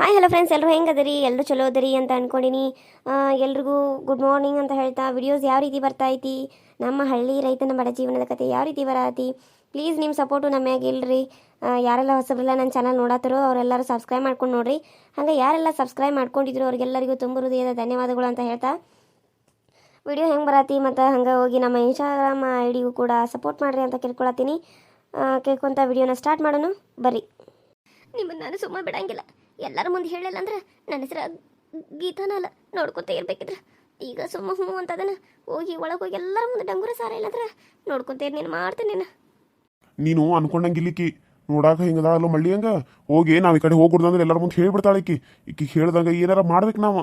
Hi hello friends ಎಲ್ಲರೂ ಹೆಂಗದರಿ? ಎಲ್ಲರೂ ಚಲೋ ಅದರಿ ಅಂತ ಅಂದ್ಕೊಂಡಿನಿ ಎಲ್ರಿಗೂ ಗುಡ್ ಮಾರ್ನಿಂಗ್ ಅಂತ ಹೇಳ್ತಾ ವಿಡಿಯೋಸ್ ಯಾವ ರೀತಿ ಬರ್ತಾ ಐತಿ? ನಮ್ಮ ಹಳ್ಳಿ ರೈತನ ಬಡ ಜೀವನದ ಕತೆ ಯಾವ ರೀತಿ ಬರತಿ ಪ್ಲೀಸ್ ನಿಮ್ಮ ಸಪೋರ್ಟು ನಮ್ಮ ಮ್ಯಾಗ ಇಲ್ರಿ. ಯಾರೆಲ್ಲ ಹೊಸಬ್ರೆಲ್ಲ ನನ್ನ ಚಾನಲ್ ನೋಡತ್ತಾರೋ ಅವರೆಲ್ಲರೂ ಸಬ್ಸ್ಕ್ರೈಬ್ ಮಾಡ್ಕೊಂಡು ನೋಡ್ರಿ. ಹಾಗೆ ಯಾರೆಲ್ಲ ಸಬ್ಸ್ಕ್ರೈಬ್ ಮಾಡ್ಕೊಂಡಿದ್ರು ಅವ್ರಿಗೆಲ್ಲರಿಗೂ ತುಂಬ ಹೃದಯದ ಧನ್ಯವಾದಗಳು ಅಂತ ಹೇಳ್ತಾ ವಿಡಿಯೋ ಹೆಂಗೆ ಬರತ್ತಿ ಮತ್ತು ಹಂಗೆ ಹೋಗಿ ನಮ್ಮ ಇನ್ಸ್ಟಾಗ್ರಾಮ್ ಐ ಡಿಗೂ ಕೂಡ ಸಪೋರ್ಟ್ ಮಾಡಿರಿ ಅಂತ ಕೇಳ್ಕೊಳತ್ತೀನಿ. ಕೇಳ್ಕೊಂತ ವಿಡಿಯೋನ ಸ್ಟಾರ್ಟ್ ಮಾಡೋಣ. ಬರ್ರಿ. ನಿಮ್ಮನ್ನು ನಾನು ಸುಮ್ಮನೆ ಬಿಡಂಗಿಲ್ಲ. ಎಲ್ಲರ ಮುಂದೆ ಹೇಳಿಲ್ಲ ಅಂದ್ರೆ ನನ್ನ ಹೆಸರು ಗೀತಾನ ಅಲ್ಲ ನೋಡ್ಕೊತ ಇರ್ಬೇಕಿದ್ರೆ. ಈಗ ಸುಮ್ಮ ಹ್ಞೂ ಅಂತದನ ಹೋಗಿ ಒಳಗೆ ಹೋಗಿ ಎಲ್ಲರ ಮುಂದೆ ಡಂಗುರ ಸಾರ ಇಲ್ಲಂದ್ರೆ ನೋಡ್ಕೊತ ಇರ್ ನೀನು ಮಾಡ್ತೀನಿ ನೀನು ನೀನು ಅನ್ಕೊಂಡಂಗಿಲ್ಲಿಕ್ಕಿ ನೋಡಾಕ ಹಿಂಗದಾಳಲ್ಲ ಮಳ್ಳಿ ಹಂಗ? ಹೋಗಿ ನಾವು ಈ ಕಡೆ ಹೋಗ್ಬಿಡ್ದಂದ್ರೆ ಎಲ್ಲರ ಮುಂದೆ ಹೇಳ್ಬಿಡ್ತಾಳೆ ಈಕಿ ಈಕಿ ಹೇಳ್ದಂಗ ಏನಾರ ಮಾಡ್ಬೇಕು ನಾವು?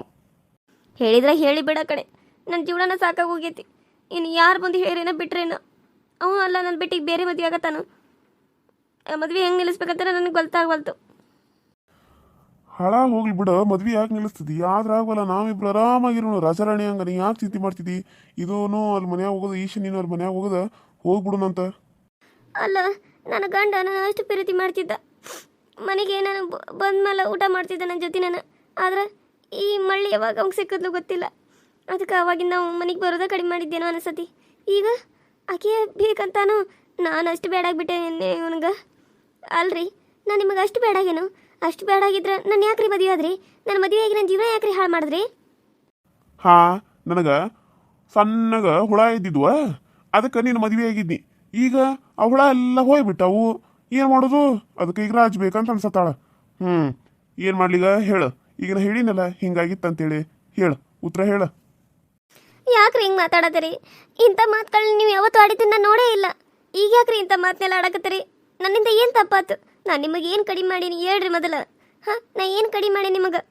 ಹೇಳಿದ್ರೆ ಹೇಳಿ ಬಿಡ ಕಡೆ ನನ್ನ ಜೀವನನ ಸಾಕಾಗಿ ಹೋಗೈತಿ. ಇನ್ನು ಯಾರು ಬಂದು ಹೇಳಿರೇನ ಬಿಟ್ರೇನ? ಅವ ಅಲ್ಲ ನನ್ನ ಬಿಟ್ಟಿಗೆ ಬೇರೆ ಮದುವೆ ಆಗತ್ತಾನು? ಮದುವೆ ಹೆಂಗೆ ನಿಲ್ಲಿಸ್ಬೇಕಂತ ನನಗೆ ಗೊತ್ತಾಗವಲ್ತು. ಹಳ ಹೋಗ್ಲಿ ಬಿಡ, ಮದ್ವಿ ಯಾಕೆ ನಿಲ್ಲಿಸ್ತಿದ್ದಿ ಆದ್ರ ಆಗೋಲ್ಲ, ನಾವಿಬ್ರು ಆರಾಮಾಗಿರೋಣ. ರಾಜಾರಾಣಿ ಹಂಗ ನೀ ಯಾಕೆ ಚಿಂತೆ ಮಾಡ್ತಿದ್ದಿ ಇದೂನು ಅಲ್ಲಿ ಮನ್ಯಾಗ ಹೋಗೋದು ಈಶ ನೀನು ಅಲ್ಲಿ ಮನ್ಯಾಗ ಹೋಗೋದ? ಹೋಗ್ಬಿಡುನಂತ ಅಲ್ಲ, ನನ್ನ ಗಂಡ ನಾನು ಅಷ್ಟು ಪ್ರೀತಿ ಮಾಡ್ತಿದ್ದ. ಮನೆಗೆ ನಾನು ಬಂದ ಮೇಲೆ ಊಟ ಮಾಡ್ತಿದ್ದ ನನ್ನ ಜೊತೆ ನಾನು. ಆದ್ರೆ ಈ ಮಳ್ಳಿ ಯಾವಾಗ ಅವ್ಗೆ ಸಿಕ್ಕದ್ಲು ಗೊತ್ತಿಲ್ಲ. ಅದಕ್ಕೆ ಅವಾಗಿಂದ ನಾವು ಮನೆಗೆ ಬರೋದ ಕಡಿಮೆ ಮಾಡಿದ್ದೇನೋ ಅನಿಸತಿ. ಈಗ ಆಕೆ ಬೇಕಂತಾನು, ನಾನು ಅಷ್ಟು ಬೇಡಾಗ್ಬಿಟ್ಟೆ ಇವನಿಗೆ. ಅಲ್ರಿ, ನಾನು ನಿಮಗೆ ಅಷ್ಟು ಬೇಡಾಗೇನು ಅಷ್ಟು ಬೇಡಾಗಿದ್ರೆ ನಾನು ಯಾಕ್ರಿ ಮದುವೆ ಆದ್ರಿ? ನನ್ನ ಮದುವೆ ಆಗಿ ನನ್ನ ಜೀವನ ಯಾಕ್ರಿ ಹಾಳು ಮಾಡಿದ್ರಿ? ಹಾ ನನಗ ಸಣ್ಣಗ ಹುಳ ಇದ್ದಿದ್ವ ಅದಕ್ಕೆ ನೀನು ಮದುವೆ ಆಗಿದ್ದಿ. ಈಗ ಆ ಹುಳ ಎಲ್ಲ ಹೋಯ್ಬಿಟ್ಟವು. ಏನು ಮಾಡೋದು? ಅದಕ್ಕೆ ಈಗ ರಾಜ್ ಬೇಕಂತ ಅನ್ಸತ್ತಾಳ ಹ್ಮ್ ಏನು ಮಾಡ್ಲಿಗ ಹೇಳು. ಈಗ ನಾ ಹೇಳಿನಲ್ಲ ಹಿಂಗಾಗಿತ್ತಂತೇಳಿ. ಹೇಳು ಉತ್ತರ ಹೇಳು. ಯಾಕ್ರಿ ಹಿಂಗೆ ಮಾತಾಡತ್ತೀರಿ? ಇಂಥ ಮಾತುಗಳನ್ನ ನೀವು ಯಾವತ್ತೂ ಆಡಿದ್ದನ್ನ ನಾನು ನೋಡೇ ಇಲ್ಲ. ಈಗ ಯಾಕ್ರಿ ಇಂಥ ಮಾತನ್ನೆಲ್ಲ ಆಡಕತ್ತೀರಿ? ನನ್ನಿಂದ ಏನು ತಪ್ಪಾತು? ನಾನು ನಿಮಗೆ ಏನು ಕಡಿಮೆ ಮಾಡೀನಿ ಹೇಳ್ರಿ ಮೊದಲ. ಹಾಂ, ನಾ ಏನು ಕಡಿಮೆ ಮಾಡಿ ನಿಮಗೆ?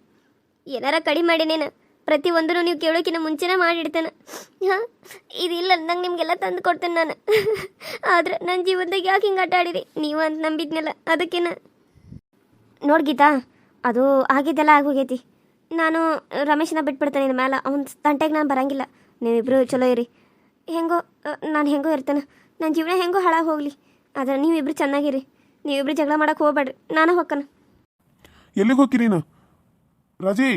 ಏನಾರ ಕಡಿಮೆ ಮಾಡಿನೇನು? ಪ್ರತಿ ಒಂದೂ ನೀವು ಕೇಳೋಕಿನ ಮುಂಚೆನೇ ಮಾಡಿಡ್ತೇನೆ. ಹಾಂ, ಇದಿಲ್ಲ, ನಂಗೆ ನಿಮಗೆಲ್ಲ ತಂದು ಕೊಡ್ತೇನೆ ನಾನು. ಆದ್ರೆ ನನ್ನ ಜೀವನದಾಗ ಯಾಕೆ ಹಿಂಗೆ ಆಟ ಆಡಿರಿ ನೀವು ಅಂತ ನಂಬಿದ್ನಲ್ಲ, ಅದಕ್ಕೇನ? ನೋಡಿ ಗೀತಾ, ಅದು ಆಗಿದ್ದೆಲ್ಲ ಆಗೋಗೈತಿ ನಾನು ರಮೇಶನ ಬಿಟ್ಬಿಡ್ತೇನೆ ನಿನ್ನ ಮೇಲೆ ಅವ್ನ ತಂಟೆಗೆ ನಾನು ಬರಂಗಿಲ್ಲ. ನೀವಿಬ್ರು ಚಲೋ ಇರಿ. ಹೆಂಗೋ, ನಾನು ಹೆಂಗೋ ಇರ್ತೇನೆ. ನನ್ನ ಜೀವನ ಹೆಂಗೋ ಹಾಳಾಗಿ ಹೋಗಲಿ. ಆದ್ರೆ ನೀವಿಬ್ಬರು ಚೆನ್ನಾಗಿರಿ. ನೀವಿಬ್ರು ಜಗಳ ಮಾಡಕ್ಕೆ ಹೋಗ್ಬೇಡ್ರಿ. ನಾನು ಹೊಕ್ಕನ ಎಲ್ಲಿಗೆ ಹೋಗಿ ನೀನು? ರಾಜಿ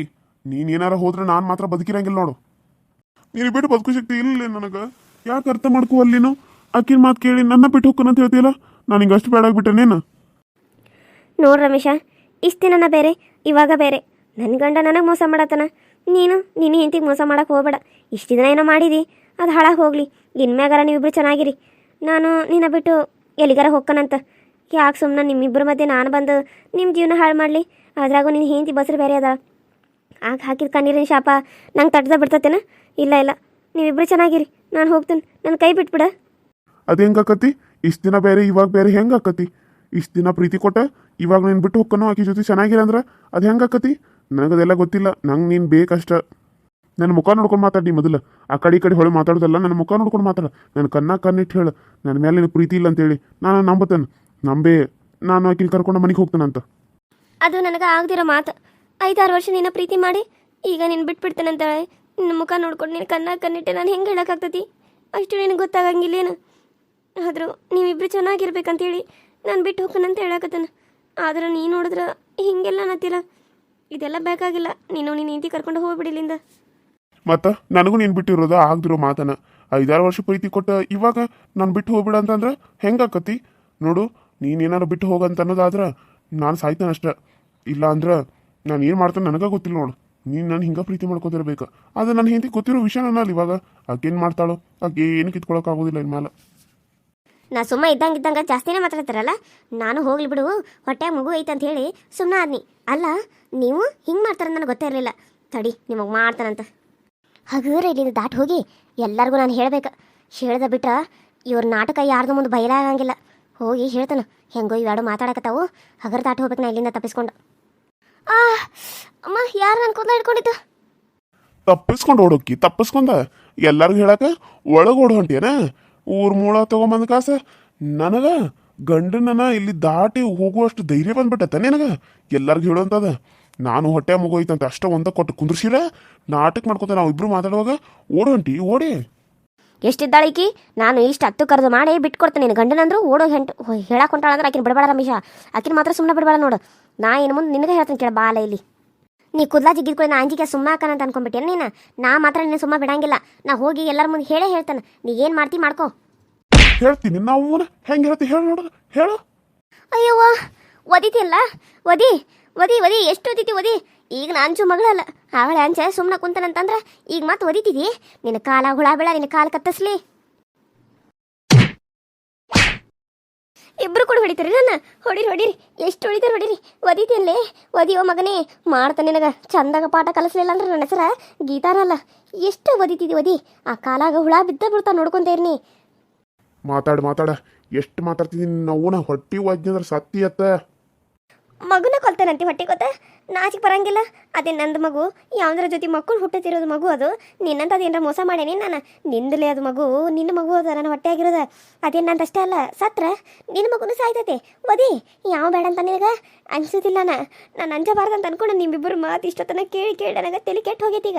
ನೀನ್ ಏನಾರ ಹೋದ್ರೆ ನಾನು ಮಾತ್ರ ಬದುಕಿರಂಗಿಲ್ಲ ನೋಡು. ನೀನು ಬಿಟ್ಟು ಬದುಕು ಶಕ್ತಿ ಇಲ್ಲ ನನಗ. ಯಾಕೆ ಅರ್ಥ ಮಾಡ್ಕೋ ಅಲ್ಲಿನು ಆಕಿನ ಮಾತು ಕೇಳಿ ನನ್ನ ಬಿಟ್ಟು ಹೋಗ್ಕನ ಅಂತ ಹೇಳ್ತೀಯಲ್ಲ? ನಾನು ಹಿಂಗೆ ಅಷ್ಟು ಬೇಡಾಗ್ಬಿಟ್ಟೆ ನೀನು. ನೋಡು ರಮೇಶ ಇಷ್ಟು ನನ್ನ ಬೇರೆ ಇವಾಗ ಬೇರೆ. ನನ್ನ ಗಂಡ ನನಗೆ ಮೋಸ ಮಾಡತ್ತನ. ನೀನು ನಿನ್ನ ಹೆಂಡತಿಗೆ ಮೋಸ ಮಾಡಕ್ಕೆ ಹೋಗ್ಬೇಡ. ಇಷ್ಟು ದಿನ ಏನೋ ಮಾಡಿದಿ ಅದು ಹಾಳಾಗಿ ಹೋಗಲಿ. ಇನ್ಮ್ಯಾಗಾರ ನೀವಿಬ್ರು ಚೆನ್ನಾಗಿರಿ. ನಾನು ನಿನ್ನ ಬಿಟ್ಟು ಎಲ್ಲಿಗಾರ ಹೊಕ್ಕನಂತ ಯಾಕೆ ಸುಮ್ಮನೆ ನಿಮ್ಮಿಬ್ಬರ ಮಧ್ಯೆ ನಾನು ಬಂದು ನಿಮ್ಮ ಜೀವನ ಹಾಳು ಮಾಡಲಿ. ಅದ್ರಾಗೂ ನೀನು ಹೆಂಡತಿ ಬಸ್ರು ಬೇರೆ ಅದ ಆಗ ಹಾಕಿದ ಕಣ್ಣೀರಿನ ಶಾಪ ನಂಗೆ ತಟ್ಟದ ಬಿಡ್ತತೇನ? ಇಲ್ಲ ಇಲ್ಲ. ನೀವಿಬ್ರು ಚೆನ್ನಾಗಿರಿ. ನಾನು ಹೋಗ್ತೀನಿ. ನನ್ನ ಕೈ ಬಿಟ್ಬಿಡ. ಅದು ಹೆಂಗೆ ಆಕತಿ ಇಷ್ಟು ದಿನ ಬೇರೆ, ಇವಾಗ ಬೇರೆ ಹೆಂಗೆ ಆಕತಿ ಇಷ್ಟು ದಿನ ಪ್ರೀತಿ ಕೊಟ್ಟ, ಇವಾಗ ನೀನು ಬಿಟ್ಟು ಹೋಗ್ಕನು ಆಕಿ ಜೊತೆ ಚೆನ್ನಾಗಿರ ಅಂದ್ರೆ ಅದು ಹೆಂಗೆ ಆಕತಿ ನನಗದೆಲ್ಲ ಗೊತ್ತಿಲ್ಲ. ನಂಗೆ ನೀನು ಬೇಕಷ್ಟ. ನನ್ನ ಮುಖ ನೋಡ್ಕೊಂಡು ಮಾತಾಡಿ ಮೊದಲು. ಆ ಕಡೆ ಈ ಕಡೆ ಹೊಳೆ ಮಾತಾಡೋದಲ್ಲ ನನ್ನ ಮುಖ ನೋಡ್ಕೊಂಡು ಮಾತಾಡ. ನನ್ನ ಕನ್ನ ಕಣ್ಣಿಟ್ಟು ಹೇಳು. ನನ್ನ ಮೇಲೆ ಪ್ರೀತಿ ಇಲ್ಲ ಅಂತೇಳಿ. ನಾನು ನಂಬತ್ತೇನೆ ನಂಬೇ ನಾನು ಆಕಿನ ಕರ್ಕೊಂಡು ಮನೆಗೆ ಹೋಗ್ತಾನಂತ ಅದು ನನಗೆ ಆಗದಿರೋ ಮಾತು. ಐದಾರು ವರ್ಷ ನಿನ್ನ ಪ್ರೀತಿ ಮಾಡಿ ಈಗ ನೀನು ಬಿಟ್ಬಿಡ್ತೇನಂತ ನಿನ್ನ ಮುಖ ನೋಡ್ಕೊಂಡು ನಿನ್ನ ಕನ್ನ ಕಣ್ಣಿಟ್ಟೆ ನಾನು ಹೆಂಗೆ ಹೇಳೋಕ್ಕಾಗ್ತತಿ? ಅಷ್ಟು ನಿನಗೆ ಗೊತ್ತಾಗಂಗಿಲ್ಲೇನು ಆದರೂ ನೀವಿಬ್ರು ಚೆನ್ನಾಗಿರ್ಬೇಕಂತೇಳಿ ನಾನು ಬಿಟ್ಟು ಹೋಗ್ಕನಂತ ಹೇಳಕತ್ತಾನ. ಆದ್ರೆ ನೀ ನೋಡಿದ್ರೆ ಹಿಂಗೆಲ್ಲ ಅನ್ನತ್ತಿಲ್ಲ ಇದೆಲ್ಲ ಬೇಕಾಗಿಲ್ಲ. ನೀನು ನೀನು ಇಂತಿ ಕರ್ಕೊಂಡು ಹೋಗ್ಬಿಡಿಲಿಂದ ಮತ್ತೆ ನನಗೂ ನೀನು ಬಿಟ್ಟಿರೋದು ಆಗದಿರೋ ಮಾತನ ಐದಾರು ವರ್ಷ ಪ್ರೀತಿ ಕೊಟ್ಟ ಇವಾಗ ನಾನು ಬಿಟ್ಟು ಹೋಗ್ಬಿಡ ಅಂತಂದ್ರೆ ಹೆಂಗಾಕತಿ ನೋಡು ನೀನು ಏನಾರು ಬಿಟ್ಟು ಹೋಗಂತ ಅನ್ನೋದಾದ್ರೆ ನಾನು ಸಾಯ್ತಾನೆ ಅಷ್ಟೆ. ಇಲ್ಲ ಅಂದ್ರೆ ನಾನು ಏನು ಮಾಡ್ತಾನೆ ನನಗೆ ಗೊತ್ತಿಲ್ಲ ನೋಡು. ನೀನು ನಾನು ಹಿಂಗೆ ಪ್ರೀತಿ ಮಾಡ್ಕೊತಿರ್ಬೇಕು. ಅದು ನನ್ನ ಹಿಂದಿ ಗೊತ್ತಿರೋ ವಿಷಯ ನನ್ನಲ್ಲಿ ಇವಾಗ. ಆಕೇನು ಮಾಡ್ತಾಳೋ? ಆಕೆ ಏನು ಕಿತ್ಕೊಳಕ್ಕಾಗೋದಿಲ್ಲ ಇನ್ಮೇಲೆ ನಾ ಸುಮ್ಮ ಇದ್ದಂಗೆ ಇದ್ದಂಗೆ ಜಾಸ್ತಿನೇ ಮಾತಾಡ್ತಾರಲ್ಲ? ನಾನು ಹೋಗ್ಲಿ ಬಿಡು. ಹೊಟ್ಟೆ ಮಗು ಐತೆ ಅಂತ ಹೇಳಿ ಸುಮ್ಮನೆ ಆದ್ನಿ. ಅಲ್ಲ, ನೀವು ಹಿಂಗೆ ಮಾಡ್ತಾರೆ ನನಗೆ ಗೊತ್ತೇ ಇರಲಿಲ್ಲ. ತಡಿ, ನಿಮಗೆ ಮಾಡ್ತಾನಂತ. ಹಗೂರ ಇಲ್ಲಿಂದ ದಾಟ್ ಹೋಗಿ ಎಲ್ಲರಿಗೂ ನಾನು ಹೇಳಬೇಕು. ಹೇಳ್ದ ಬಿಟ್ಟ ಇವ್ರ ನಾಟಕ ಯಾರ್ದು ಮುಂದೆ ಬಯಲಾಗಂಗಿಲ್ಲ ಹೋಗಿ ಹೇಳ್ತಾನ. ಹೆಂಗೋ ಇವೆರಡು ಮಾತಾಡಕತ್ತಾವು. ಹಗರ್ ದಾಟಿ ಹೋಗ್ಬೇಕು ನಾ ಇಲ್ಲಿಂದ ತಪ್ಪಿಸ್ಕೊಂಡು. ಆ, ಅಮ್ಮ, ಯಾರು ನನ್ನ ಕೂದಲ ಹಿಡ್ಕೊಂಡಿದ್ದು? ತಪ್ಪಿಸ್ಕೊಂಡು ಓಡೋಕ್ಕಿ ತಪ್ಪಿಸ್ಕೊಂಡ? ಎಲ್ಲರಿಗೂ ಹೇಳಕ ಒಳಗೆ ಓಡ್ ಹೊಂಟೇನ ಊರ್ ಮೂಳ ತಗೊಂಬಂದ ಕಾಸ? ನನಗ ಗಂಡನನ ಇಲ್ಲಿ ದಾಟಿ ಹೋಗುವಷ್ಟು ಧೈರ್ಯ ಬಂದ್ಬಿಟ್ಟತ್ತ ನಿನಗ? ಎಲ್ಲರಿಗೂ ಹೇಳುವಂತದ ನಾನು ಹೊಟ್ಟೆ ಮುಗೋಯ್ತಂತ, ಅಷ್ಟೇ ಒಂದ ಕೊಟ್ಟು ಕುಂದ್ರಿಸಿರ ನಾಟಕ ಮಾಡ್ಕೊತ ನಾವು ಇಬ್ರು ಮಾತಾಡುವಾಗ ಓಡಿ ಹೊಂಟಿ, ಓಡಿ. ಎಷ್ಟಿದ್ದಾಳೀಕಿ ನಾನು ಇಷ್ಟು ಹತ್ತು ಕರೆದು ಮಾಡಿ ಬಿಟ್ಕೊಡ್ತೇನೆ. ನಿನ್ನ ಗಂಡನಂದ್ರು ಓಡೋ ಹೆಂಟು ಹೇಳಕ್ಕೆ ಹೊಂಟಾಳ ಅಂದ್ರೆ ಆಕಿನ ಬಿಡಬೇಡ ರಮೇಶ. ಆಕಿನ ಮಾತ್ರ ಸುಮ್ಮನೆ ಬಿಡಬೇಡ ನೋಡು. ನಾ ಇನ್ನು ಮುಂದೆ ನಿನಗೆ ಹೇಳ್ತೀನಿ ಕೇಳ ಬಾಲ ಇಲ್ಲಿ. ನೀ ಕುದ್ಲಾ ಜಿಗ್ಗಿದ್ ಕೂಡ ನಾ ಅಂಜಿಕೆ ಸುಮ್ಮ ಹಾಕನ ಅಂತ ಅನ್ಕೊಂಡ್ಬಿಟ್ಟೆ ನೀನು? ನಾ ಮಾತ್ರ ನಿನ್ನ ಸುಮ್ಮ ಬಿಡಂಗಿಲ್ಲ. ನಾ ಹೋಗಿ ಎಲ್ಲರ ಮುಂದೆ ಹೇಳೇ ಹೇಳ್ತಾನೆ. ನೀ ಏನು ಮಾಡ್ತಿ ಮಾಡ್ಕೋ. ಹೇಳ್ತೀನಿ. ನಾವು ಹೆಂಗೆ ಹೇಳ್ತಿ ಹೇಳು ನೋಡು. ಹೇಳು. ಅಯ್ಯವ್ವ ಒದಿತಿಲ್ಲ ಒದಿ ಒದಿ ಒದಿ ಎಷ್ಟು ಒದಿತಿ ಒದಿ? ಈಗ ಅಂಚು ಮಗಳಲ್ಲ. ಅವಳ ಅಂಚ ಸುಮ್ಮನೆ ಕುಂತನಂತಂದ್ರ ಈಗ ಮತ್ತೆ ಒದಿತಿದಿ? ನಿನ್ನ ಕಾಲ ಹುಳ ಬೆಳ, ನಿನ್ನ ಕಾಲ ಕತ್ತಸ್ಲಿ. ಇಬ್ರು ಕೂಡ ಹೊಡಿತೀರಿ ನನ್ನ? ಹೊಡಿರಿ ಹೊಡಿರಿ. ಎಷ್ಟು ಹೊಡಿತೀರಿ ಹೊಡಿರಿ? ಒದಿತಿನ್ಲೇ ಒದಿಯೋ ಮಗನೇ ಮಾಡ್ತಾನೆ ನಿನಗ. ಚಂದಾಗ ಪಾಠ ಕಲಿಸ್ಲಿಲ್ಲ ಅಂದ್ರೆ ನನ್ನ ಹೆಸರ ಗೀತಾನಲ್ಲ ಎಷ್ಟು ಒದಿತಿದಿ ಒದಿ? ಆ ಕಾಲಾಗ ಹುಳ ಬಿದ್ದ ಬಿಡ್ತಾ ನೋಡ್ಕೊಂತೇರ್ನಿ ಮಾತಾಡ ಮಾತಾಡ. ಎಷ್ಟು ಮಾತಾಡ್ತಿದ್ದೀನಿ ನಾವು ಹೊಟ್ಟಿ ವಾಜ್ಞ ಅಂದ್ರೆ ಸತ್ತಿ ಅತ್ತ ಮಗುನ ಕೊಲ್ತಾನಂತೆ ಹೊಟ್ಟೆ ಗೊತ್ತ? ನಾಚಿಕೆ ಬರಂಗಿಲ್ಲ. ಅದೇ ನಂದು ಮಗು, ಯಾವ್ದ್ರ ಜೊತೆ ಮಕ್ಕಳು ಹುಟ್ಟುತ್ತಿರೋದು ಮಗು ಅದು? ನಿನ್ನಂತ ಅದೇನಾರ ಮೋಸ ಮಾಡೇನಿ ನಾನು? ನಿಂದಲೇ ಅದು ಮಗು, ನಿನ್ನ ಮಗು ಅದ ನನ್ನ ಹೊಟ್ಟೆ ಆಗಿರೋದ. ಅದೇನು ನಂದಷ್ಟೇ ಅಲ್ಲ, ಸತ್ರ? ನಿನ್ನ ಮಗುನು ಸಾಯ್ತೈತೆ. ಓದಿ ಯಾವ ಬೇಡ ಅಂತ ನಿನಗ? ಅನ್ಸುದಿಲ್ಲ ನಾನು ಅಂಜಬಾರ್ದು ಅಂತ ಅನ್ಕೊಂಡು ನಿಮ್ಮಿಬ್ಬರು ಮಾತು ಇಷ್ಟೊತ್ತನ ಕೇಳಿ ಕೇಳಿ ನನಗೆ ತಲೆ ಕೆಟ್ಟು ಹೋಗೈತಿ ಈಗ.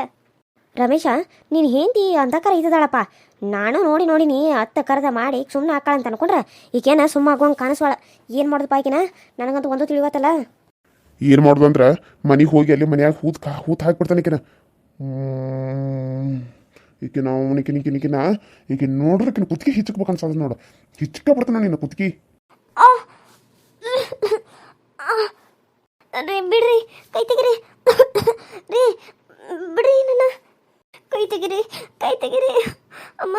ರಮೇಶ ನೀನು ಹೆಂಡತಿ ಕರ ಇದ್ದದಳಪ್ಪ ನಾನು ನೋಡಿ ನೋಡಿನಿ ಅತ್ತ ಕರೆದ ಮಾಡಿ ಸುಮ್ಮನೆ ಹಾಕಳ ಅಂತ ಅನ್ಕೊಂಡ್ರೆ ಈಕೇನ ಸುಮ್ಮ ಆಗೋಂಗೆ ಕಾಣಿಸ್ವಾಳ. ಏನು ಮಾಡೋದಪ್ಪ ಈಗಿನ ನನಗಂತೂ ಒಂದು ತಿಳಿವತ್ತಲ್ಲ ಏನು ಮಾಡೋದು ಅಂದ್ರೆ ಮನೆಗೆ ಹೋಗಿ ಅಲ್ಲಿ ಮನ್ಯಾಗ ಹೂತ್ ಕಾ ಹೂತ್ ಹಾಕ್ಬಿಡ್ತಾನೆ ಈಕಿನ. ಈಕಿನ ಅವನಿಕಿನ ಈಕಿನ ಈಕಿನ ಈಕಿನ ಈಕೆ ನೋಡ್ರೆ ಈಕಿನ ಕುತ್ತಿಗೆ ಹಿಚ್ಚಕ್ಬೇಕು ಅನ್ಸದ ನೋಡು. ಹಿಚ್ಕ ಬಿಡ್ತಾನ ನಿನ್ನ ಕುತ್ಕಿ ಬಿಡ್ರಿ ಕೈ ತೆಗಿರಿ. ರೀ ಬಿಡ್ರಿ ನನ್ನ. ಕೈ ತೆಗಿರಿ ಕೈ ತೆಗಿರಿ. ಅಮ್ಮ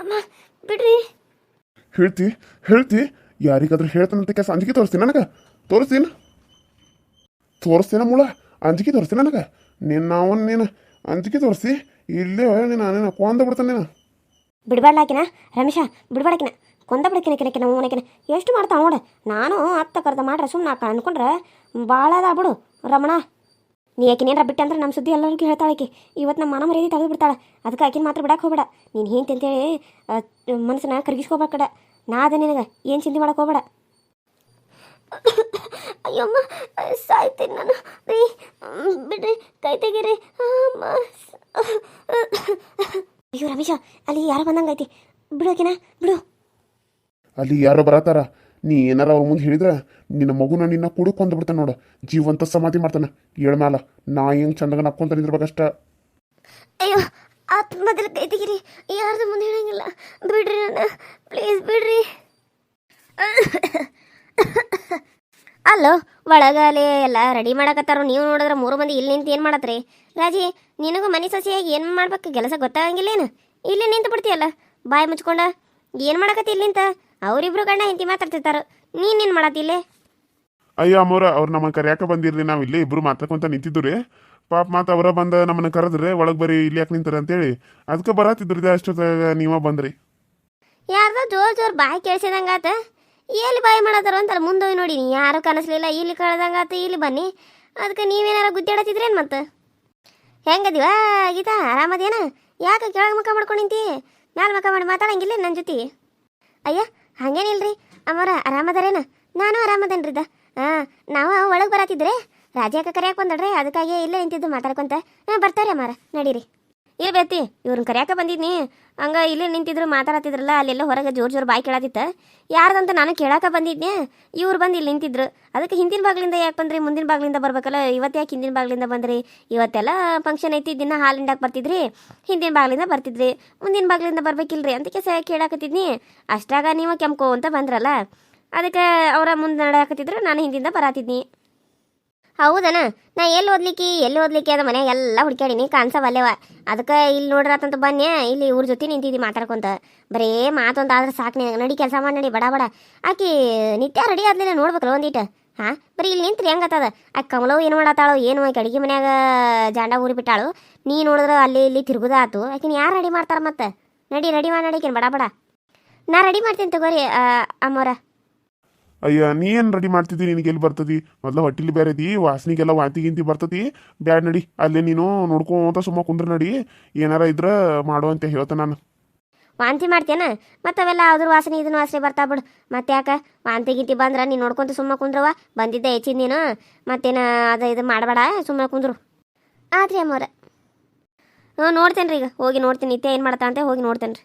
ಅಮ್ಮ ಬಿಡ್ರಿ. ಹೇಳ್ತಿ ಹೇಳ್ತಿ. ಯಾರಿಗಾದ್ರೂ ಹೇಳ್ತಾನಂತ ಕೆಲಸ ಅಂಜಿಕೆ ತೋರಿಸ್ತೀನಿ ನನಗೆ. ತೋರಿಸ್ತೀನಿ. ತೋರಿಸ್ತೀನ ಮುಳ? ಅಂಜಿಕೆ ತೋರಿಸ್ತೀನಿ ನನಗೆ. ನಿನ್ನ ನಾವು ನೀನು. ಅಂಜಿಕೆ ತೋರಿಸಿ. ಇಲ್ಲೇ ನೀನು ನೀನು ಕೊಂದ ಬಿಡ್ತಾನೆ ನೀನು. ಬಿಡ್ಬಾಡ್ಲಾಕಿನ ರಮೇಶ ಬಿಡ್ಬಾಡಕಿನ ಕೊಂದ ಬಿಡಕಿನ ಕಿನಕಿನ ಕಿನ ಮೂನಕಿನ ಎಷ್ಟು ಮಾಡ್ತಾವ ನೋಡ ನಾನು ಅತ್ತ ಕರ್ದ ಮಾಡ್ರೆ ಸುಮ್ಮನೆ ಅನ್ಕೊಂಡ್ರೆ ಭಾಳ ಅದ ಬಿಡು. ರಮಣ ನೀ ಆಕಿನೇನ್ರ ಬಿಟ್ಟೆ ಅಂದ್ರೆ ನಮ್ಮ ಸುದ್ದಿ ಎಲ್ಲರಿಗೂ ಹೇಳ್ತಾಳೆ ಆಕೆ. ಇವತ್ತು ನಮ್ಮ ಮನ ಮರ್ಯಾದೆ ತೆಗೆದು ಬಿಡ್ತಾಳೆ ಅದಕ್ಕೆ ಆಕಿನ ಮಾತ್ರ ಬಿಡಕ್ಕೆ ಹೋಗ್ಬೇಡ. ನೀನು ಹೇಂತೆ ಅಂತೇಳಿ ಮನಸ್ಸನ್ನ ಕರಗಿಸ್ಕೋಬೇಕಡ. ನಾ ಅದೇ ನಿನಗೆ ಏನು ಚಿಂತೆ ಮಾಡಕ್ಕೆ ಹೋಗ್ಬೇಡ. ಅಯ್ಯಮ್ಮ ಸಾಯ್ತೀನಿ ನಾನು. ರೀ ಬಿಡ್ರಿ ಕೈ ತೆಗೀರಿ. ಅಮ್ಮ ಅಯ್ಯೋ ರಮೇಶ ಅಲ್ಲಿ ಯಾರೋ ಬಂದಂಗೈತಿ. ಬಿಡೋಕಿನ ಬಿಡು. ಅಲ್ಲಿ ಯಾರೋ ಬರತಾರ ನೀ ಏನಾರ ಅವ್ರ ಮುಂದೆ ಹೇಳಿದ್ರೆ ನಿನ್ನ ಮಗುನ ನಿನ್ನ ಕುಡು ಕೊಂದು ಬಿಡ್ತಾನೆ ನೋಡು. ಜೀವಂತ ಸಮಾಧಿ ಮಾಡ್ತಾನೆ. ಮ್ಯಾಲ. ನಾ ಹೆಂಗೆ ಚಂದಗ ನಕ್ಕೊಂತ ನಿಂದಿರ್ಬೇಕಷ್ಟ? ಅಯ್ಯೋ, ಆತ್ ಮೊದಲು ಮುಂದೆ ಹೇಳಂಗಿಲ್ಲ. ಬಿಡ್ರಿ ನನ್ನ. ಪ್ಲೀಸ್ ಬಿಡ್ರಿ. ಅಲ್ಲೋ ಒಳಗಲೆ ಎಲ್ಲ ರೆಡಿ ಮಾಡಕತ್ತಾರ. ನೀವು ನೋಡಿದ್ರೆ ಮೂರು ಮಂದಿ ಇಲ್ಲಿ ನಿಂತು ಏನು ಮಾಡತ್ರಿ? ರಾಜಿ, ನಿನಗೂ ಮನೆ ಸಸಿಯಾಗಿ ಏನು ಮಾಡ್ಬೇಕು? ಕೆಲಸ ಗೊತ್ತಾಗಂಗಿಲ್ಲೇನು? ಇಲ್ಲಿ ನಿಂತು ಬಿಡ್ತೀಯಲ್ಲ ಬಾಯಿ ಮುಚ್ಕೊಂಡ? ಏನು ಮಾಡಕತ್ತಿ ಇಲ್ಲಿಂತ ಅವರಿಬ್ರು ಗಂಡ ಹೆಂಡತಿ ಮಾತಾಡ್ತಿರ್ತಾರ ನೀನೇನು ಏನ್ ಇಲ್ಲೇ? ಅಯ್ಯ ಅಮ್ಮವ್ರ ಅವ್ರು ನಮ್ಮ ಕರ್ಯಾಕ ಬಂದಿರ್ಲಿ ನಾವು ಇಲ್ಲೇ ಇಬ್ರು ಮಾತಾಡ್ಕೊಂತ ನಿಂತಿದ್ದು ರೀ ಪಾಪ ಮಾತು ಅವರ ಬಂದ ನಮ್ಮನ್ನ ಕರೆದ್ರೆ ಒಳಗೆ ಬರೀ ಇಲ್ಲಿ ಯಾಕೆ ನಿಂತಾರೆ ಅಂತೇಳಿ. ಅದಕ್ಕೆ ಬರತ್ತಿದ್ರಿ ಅಷ್ಟೊತ್ತಾಗ ನೀವ ಬಂದ್ರಿ. ಯಾರ್ದೋ ಜೋರ್ ಜೋರ್ ಬಾಯಿ ಕೇಳಿಸಿದಂಗಾತ ಎಲ್ಲಿ ಬಾಯಿ ಮಾಡತ್ತಾರ ಅಂತ ಮುಂದೆ ಹೋಗಿ ನೋಡಿ ಯಾರು ಕನಸ್ಲಿಲ್ಲ ಇಲ್ಲಿ ಕಳ್ದಂಗಾತ ಇಲ್ಲಿ ಬನ್ನಿ. ಅದಕ್ಕೆ ನೀವೇನಾರ ಗುದ್ದಾಡತ್ತಿದ್ರೇನು ಮತ್ತೆ? ಹೆಂಗದಿವ ಗೀತಾ ಆರಾಮದೇನ? ಯಾಕೆ ಕೆಳಗೆ ಮುಖ ಮಾಡ್ಕೊಂಡಿಂತಿ ಮ್ಯಾಲ ಮುಖ ಮಾಡಿ ಮಾತಾಡಂಗಿಲ್ಲ ನನ್ನ ಜೊತೆ? ಅಯ್ಯ ಹಂಗೇನಿಲ್ರಿ ಅಮ್ಮರ ಆರಾಮದಾರೇನ? ನಾನು ಆರಾಮದೇನ್ರಿದ. ಹಾಂ ನಾವು ಒಳಗೆ ಬರತ್ತಿದ್ರೆ ರಾಜ್ಯಕ್ಕೆ ಕರೆಯಕ್ಕೆ ಬಂದಡ್ರಿ ಅದಕ್ಕಾಗಿ ಇಲ್ಲೇ ನಿಂತಿದ್ದು ಮಾತಾಡ್ಕೊಂತ ಹಾಂ ಬರ್ತಾರೆ ಅಮ್ಮಾರ ನಡೀರಿ. ಬೇತಿ, ಇವ್ರನ್ನ ಕರ್ಯಾಕ ಬಂದಿದ್ನಿ. ಹಂಗ ಇಲ್ಲಿ ನಿಂತಿದ್ರು, ಮಾತಾಡತ್ತಿದ್ರಲ್ಲ, ಅಲ್ಲೆಲ್ಲ ಹೊರಗೆ ಜೋರ್ ಜೋರ್ ಬಾಯಿ ಕೇಳಾತಿತ್ತ. ಯಾರ್ದಂತ ನಾನು ಕೇಳಾಕ ಬಂದಿದ್ನಿ. ಇವ್ರು ಬಂದು ಇಲ್ಲಿ ನಿಂತಿದ್ರು. ಅದಕ್ಕೆ ಹಿಂದಿನ ಬಾಗ್ಲಿಂದ ಯಾಕೆ ಬಂದ್ರಿ, ಮುಂದಿನ ಬಾಗ್ಲಿಂದ ಬರ್ಬೇಕಲ್ಲ? ಇವತ್ತು ಯಾಕೆ ಹಿಂದಿನ ಬಾಗ್ಲಿಂದ ಬಂದ್ರಿ? ಇವತ್ತೆಲ್ಲ ಫಂಕ್ಷನ್ ಐತಿ, ದಿನ ಹಾಲಿಂಡಾಕ್ ಬರ್ತಿದ್ರಿ? ಹಿಂದಿನ ಬಾಗ್ಲಿಂದ ಬರ್ತಿದ್ರಿ. ಮುಂದಿನ ಬಾಗ್ಲಿಂದ ಬರ್ಬೇಕಿಲ್ರಿ? ಅಂತ ಸಹ ಕೇಳಾಕತ್ತಿದ್ನಿ. ಅಷ್ಟಾಗ ನೀವು ಕೆಂಪ್ಕೋ ಅಂತ ಬಂದ್ರಲ್ಲ. ಅದಕ್ಕೆ ಅವರ ಮುಂದೆ ನಡೆಯಾಕತ್ತಿದ್ರು, ನಾನು ಹಿಂದಿಂದ ಬರಾತಿದ್ನಿ. ಹೌದನ? ನಾ ಎಲ್ಲಿ ಓದ್ಲಿಕ್ಕೆ ಎಲ್ಲಿ ಓದ್ಲಿಕ್ಕೆ ಅದ ಮನ್ಯಾಗ? ಎಲ್ಲ ಹುಡ್ಕ್ಯಾಡಿನಿ ಕಾಣಿಸವಲ್ಲೇವ ಅದಕ್ಕೆ ಇಲ್ಲಿ ನೋಡ್ರತಂತ ಬನ್ನಿ ಇಲ್ಲಿ ಇವ್ರ ಜೊತೆ ನಿಂತಿದ್ದಿ ಮಾತಾಡ್ಕೊಂತ. ಬರೇ ಮಾತೊಂದು ಆದ್ರೆ ಸಾಕು ನೀ ನಡಿ ಕೆಲಸ ಮಾಡಿ, ನಡಿ, ಬಡ ಬಡ. ಆಕಿ ನಿತ್ಯ ರೆಡಿ ಆದ್ಲಿಲ್ಲ ನೋಡ್ಬೇಕಲ್ಲ ಒಂದಿಟ್ಟು ಹಾಂ? ಬರೀ ಇಲ್ಲಿ ನಿಂತ್ರಿ ಹೆಂಗತ್ತದ? ಆ ಕಮಲವು ಏನು ಮಾಡತ್ತಾಳು ಏನು ಆಕಿ ಅಡಿಗೆ ಮನ್ಯಾಗ ಜಾಂಡ ಊರಿ ಬಿಟ್ಟಾಳು. ನೀ ನೋಡಿದ್ರೆ ಅಲ್ಲಿ ಇಲ್ಲಿ ತಿರುಗುದಾತು. ಆಕಿನ ಯಾರು ರೆಡಿ ಮಾಡ್ತಾರ ಮತ್ತೆ? ನಡಿ, ರೆಡಿ ಮಾಡಿ ನಡಿಕೇನು ಬಡ ಬಡ. ನಾ ರೆಡಿ ಮಾಡ್ತೀನಿ ತಗೋರಿ ಅಮ್ಮೋರ ಅಯ್ಯ ನೀ ಏನು ರೆಡಿ ಮಾಡ್ತಿದ್ದಿ, ನಿನಗೆ ಎಲ್ಲಿ ಬರ್ತದಿ? ಮೊದಲ ಹೊಟ್ಟಿಲಿ ಬೇರೆ ಐತಿ ವಾಸನಿಗೆಲ್ಲ ವಾಂತಿ ಗಿಂತಿ ಬರ್ತತಿ. ಬ್ಯಾಡ್ ನಡಿ, ಅಲ್ಲೇ ನೀನು ನೋಡ್ಕೊಂತ ಸುಮ್ಮ ಕುಂದ್ರ ನಡಿ. ಏನಾರ ಇದ್ರ ಮಾಡುವಂತೆ ಹೇಳ್ತ ನಾನು. ವಾಂತಿ ಮಾಡ್ತೇನ? ಮತ್ತೆ ಅವೆಲ್ಲ ಅದ್ರ ವಾಸನೆ ಇದನ್ನ ವಾಸನೆ ಬರ್ತಾ ಬಿಡು. ಮತ್ತೆ ಯಾಕ ವಾಂತಿ ಗಿಂತಿ ಬಂದ್ರ ನೀನು ನೋಡ್ಕೊಂತ ಸುಮ್ಮ ಕುಂದ್ರವ ಬಂದಿದ್ದೆ ಹೆಚ್ಚಿನ ನೀನು ಮತ್ತೇನ ಅದು ಇದು ಮಾಡಬೇಡ ಸುಮ್ಮನೆ ಕುಂದ್ರು. ಆದ್ರಿ ಅಮ್ಮವ್ರೆ. ಹ್ಞೂ ನೋಡ್ತೇನೆ ರೀ ಈಗ. ಹೋಗಿ ನೋಡ್ತೀನಿ ಇತ್ತೆ ಏನು ಮಾಡ್ತಾ ಅಂತ ಹೋಗಿ ನೋಡ್ತೇನೆ ರೀ